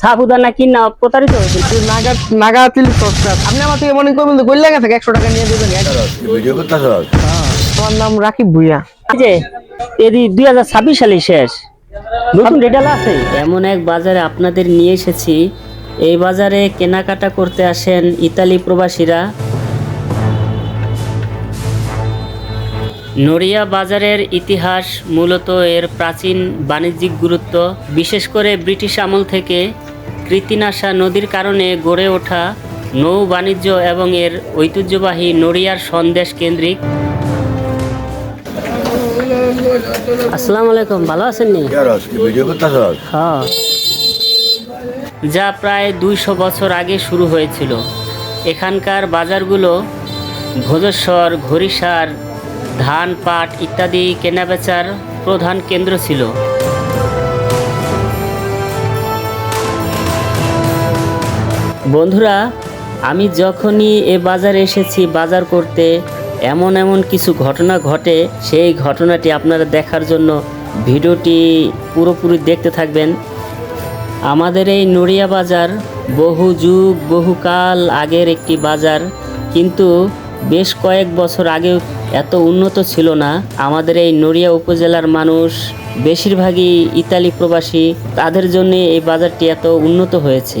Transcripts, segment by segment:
সাবুদানা কিনা প্রতারিত হয়েছিল নাগা নাগা তিল সস্তা আপনি আমার থেকে মনে করবেন কইলে গেছে একশো টাকা নিয়ে দেবেন। ভিডিও করতেছ তোমার নাম রাকিব ভুইয়া। এই যে এদি দুই হাজার ছাব্বিশ সালে শেষ। নতুন রেটাল আছে? এমন এক বাজারে আপনাদের নিয়ে এসেছি। এই বাজারে কেনাকাটা করতে আসেন ইতালি প্রবাসীরা। নড়িয়া বাজারের ইতিহাস মূলত এর প্রাচীন বাণিজ্যিক গুরুত্ব বিশেষ করে ব্রিটিশ আমল থেকে। কৃতিনাশা নদীর কারণে গড়ে ওঠা নৌ বাণিজ্য এবং এর ঐতিহ্যবাহী নড়িয়ার সন্দেশ কেন্দ্রিক। আসসালামু আলাইকুম ভালো আছেন নি? হ্যাঁ। যা প্রায় দুইশো বছর আগে শুরু হয়েছিল। এখানকার বাজারগুলো ভোজেশ্বর ঘড়িসার ধান পাট ইত্যাদি কেনাবেচার প্রধান কেন্দ্র ছিল। বন্ধুরা, আমি যখনই এ বাজারে এসেছি বাজার করতে, এমন এমন কিছু ঘটনা ঘটে, সেই ঘটনাটি আপনারা দেখার জন্য ভিডিওটি পুরোপুরি দেখতে থাকবেন। আমাদের এই নড়িয়া বাজার বহু যুগ বহুকাল আগের একটি বাজার, কিন্তু বেশ কয়েক বছর আগে এত উন্নত ছিল না। আমাদের এই নড়িয়া উপজেলার মানুষ, বেশিরভাগই ইতালি প্রবাসী, তাদের জন্য এই বাজারটি এত উন্নত হয়েছে।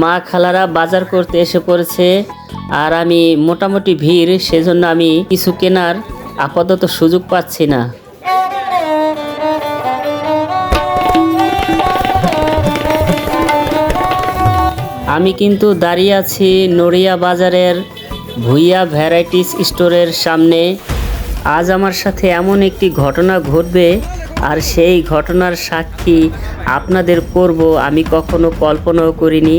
মা খালারা বাজার করতে এসে পড়েছে আর আমি মোটামুটি ভিড়, সেজন্য আমি কিছু কেনার আপাতত সুযোগ পাচ্ছি না। আমি কিন্তু দাঁড়িয়ে আছি নড়িয়া বাজারের ভুইয়া ভ্যারাইটিস স্টোরের সামনে। আজ আমার সাথে এমন একটি ঘটনা ঘটবে আর সেই ঘটনার সাক্ষী আপনাদের করব, আমি কখনো কল্পনাও করিনি।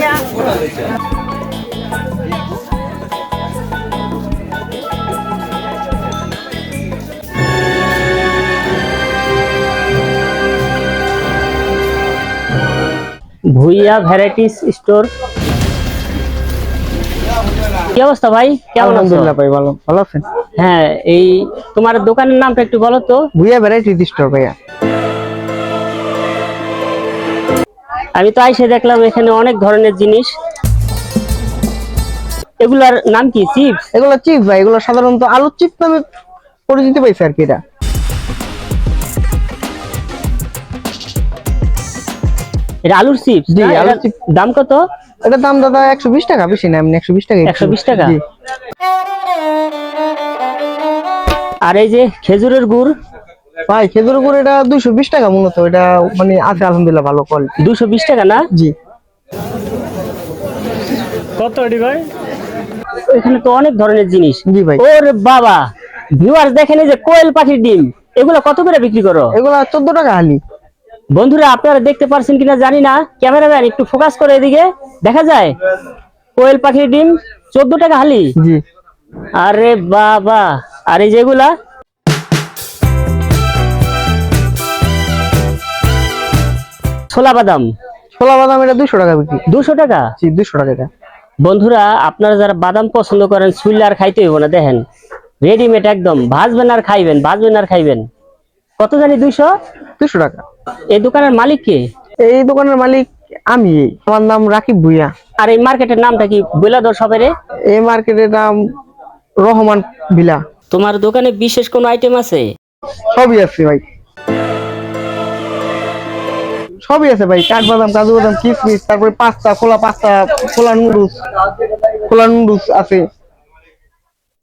Bhuiya varieties store. কি অবস্থা ভাই? কেমন আলহামদুলিল্লাহ ভাই ভালো। ভালো আছেন? হ্যাঁ এই তোমার দোকানের নামটা একটু বলো তো। ভুইয়া ভ্যারাইটি স্টোর ভাইয়া। আমি তো আইসে দেখলাম এখানে অনেক ধরনের জিনিস। এগুলার নাম কি চিপস? এগুলো চিপ ভাই এগুলো সাধারণত আলুর চিপ নামে পরিচিতি পাইছে আর কি এটা এটা আলুর চিপস জি, আলুর চিপস। দাম কত? এটার দাম দাদা একশো বিশ টাকা বেশি না এমনি একশো বিশ টাকা 120 টাকা? আর এই যে খেজুরের গুড়? ভাই খেজুর গুড় এটা দুইশো বিশ টাকা মূলত এটা মানে আছে আলহামদুলিল্লাহ ভালো কোয়ালিটি দুশো বিশ টাকা না? জি। কত ভাই? এখানে তো অনেক ধরনের জিনিস। জি ভাই। ওর বাবা ভিউয়ার্স দেখেন এই যে কোয়েল পাখির ডিম এগুলো কত করে বিক্রি করো? এগুলা চোদ্দ টাকা হালি। বন্ধুরা আপনারা দেখতে পারছেন কিনা জানি না। ক্যামেরাম্যান একটু ফোকাস করে এদিকে। দেখা যায় কোয়েল পাখির ডিম চোদ্দ টাকা হালি। আরে বাবা আর এই যেগুলা? ছোলা বাদাম। ছোলা বাদাম এটা দুশো টাকা বিক্রি। দুশো টাকা? দুশো টাকা এটা। বন্ধুরা আপনারা যারা বাদাম পছন্দ করেন সুইলে আর খাইতে হইব না দেখেন। রেডিমেড একদম। ভাজবেন আর খাইবেন ভাজবেন আর খাইবেন। কত জানি দুইশো? দুশো টাকা। এই দোকানের মালিক কে? এই দোকানের মালিক আমি আমার নাম রাকিব ভুইয়া। আর এই মার্কেটের নামটা কি বইলা দর সবাই এই মার্কেটের নাম রহমান ভিলা। তোমার দোকানে বিশেষ কোনো আইটেম আছে? সবই আছে ভাই। সবই আছে ভাই কাঠবাদাম কাজু বাদাম কিশমিশ তারপরে পাস্তা খোলা পাস্তা খোলা নুডলস খোলা নুডলস আছে।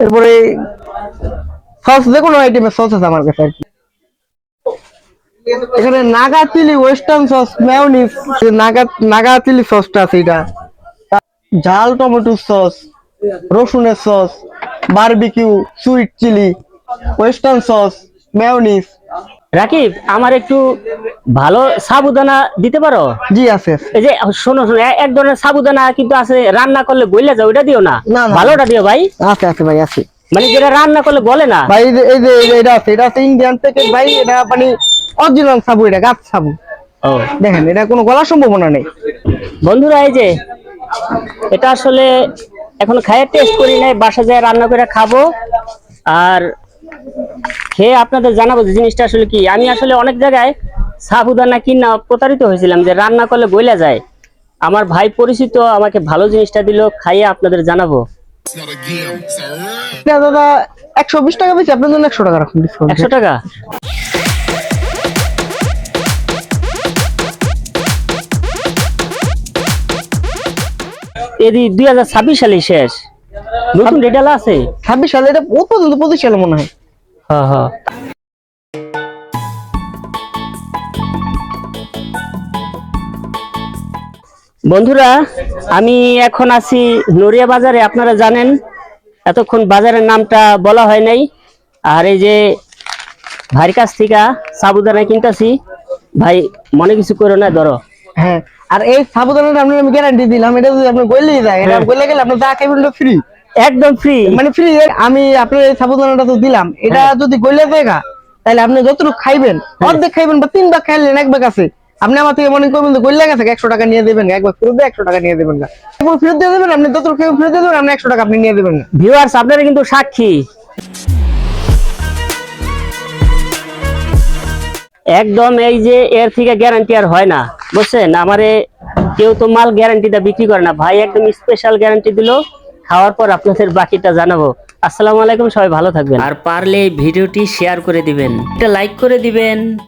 এরপরে সস যে কোনো আইটেমের সস আছে আমার কাছে আর কি। এখানে Naga chilli western sauce mayonnaise Naga Naga chilli সসটা আছে এটা। ঝাল টমেটো সস রসুনের sauce barbecue sweet chilli western sauce mayonnaise Rakib আমার একটু ভালো সাবুদানা দিতে পারো? জি আছে এই যে শোনো শোনো এক ধরনের সাবুদানা কিন্তু আছে রান্না করলে গলে যায় ওটা দিও না। ভালোটা দিও ভাই। আছে আছে ভাই আছে। মানে যেটা রান্না করলে বলে না। ভাই এই যে এই এই যে এটা আছে এটা আছে ইন্ডিয়ান প্যাকেট ভাই এটা মানে অরিজিনাল সাবু এটা গাছ সাবু। ও। দেখেন এটা কোনো গলার সম্ভাবনা নেই। বন্ধুরা এই যে এটা আসলে এখন খাইয়ে টেস্ট করি নাই বাসা যায় রান্না করে খাব। আর খেয়ে আপনাদের জানাব যে জিনিসটা আসলে কি। আমি আসলে অনেক জায়গায় সাবুদানা কিনা প্রতারিত হয়েছিলাম যে রান্না করলে গইলা যায়। আমার ভাই পরিচিত আমাকে ভালো জিনিসটা দিল খাইয়ে আপনাদের জানাব। দাদা একশো বিশ টাকা বেশি আপনার জন্য একশো টাকা রাখুন একশো টাকা? এদি দুই হাজার ছাব্বিশ সালে শেষ। নতুন রেটাল আছে? ছাব্বিশ সালে এটা পর্যন্ত পঁচিশ সালে মনে হয়। হ্যাঁ হ্যাঁ। বন্ধুরা আমি এখন আছি নড়িয়া বাজারে আপনারা জানেন এতক্ষণ বাজারের নামটা বলা হয় নাই। আর এই যে ভাইয়ের কাছ থেকে সাবুদানা কিনতেছি ভাই মনে কিছু করো না ধরো। হ্যাঁ আর এই সাবুদানাটা আপনার আমি গ্যারান্টি দিলাম এটা যদি আপনি গলেই যায় এটা হ্যাঁ। গলে গেলে আপনি যা খাইবেন ফ্রি একদম ফ্রি মানে ফ্রি আমি আপনার এই সাবুদানাটা তো দিলাম। এটা হ্যাঁ। যদি গলে যায় তাহলে আপনি যতটুকু খাইবেন অর্ধেক খাইবেন বা তিন ভাগ খাইলেন এক ভাগ আছে। আপনি আমার থেকে মনে করবেন যে গলে গেছে একশো টাকা নিয়ে দেবেন এক ভাগ ফেরত দিয়ে একশো টাকা নিয়ে দেবেন না ফেরত দিয়ে দেবেন আপনি যতটুকু খাইবেন ফেরত দিয়ে দেবেন আপনি একশো টাকা আপনি নিয়ে দেবেন না ভিউয়ার্স আপনারা কিন্তু সাক্ষী। একদম এই যে এর থেকে গ্যারান্টি আর হয় না। বুঝছেন? আমারে কেউ তো মাল গ্যারান্টিটা বিক্রি করে না। ভাই একদম স্পেশাল গ্যারান্টি দিল। খাওয়ার পর আপনাদের বাকিটা জানাব। আসসালামু আলাইকুম, সবাই ভালো থাকবেন। আর পারলে ভিডিওটি শেয়ার করে দিবেন। একটা লাইক করে দিবেন।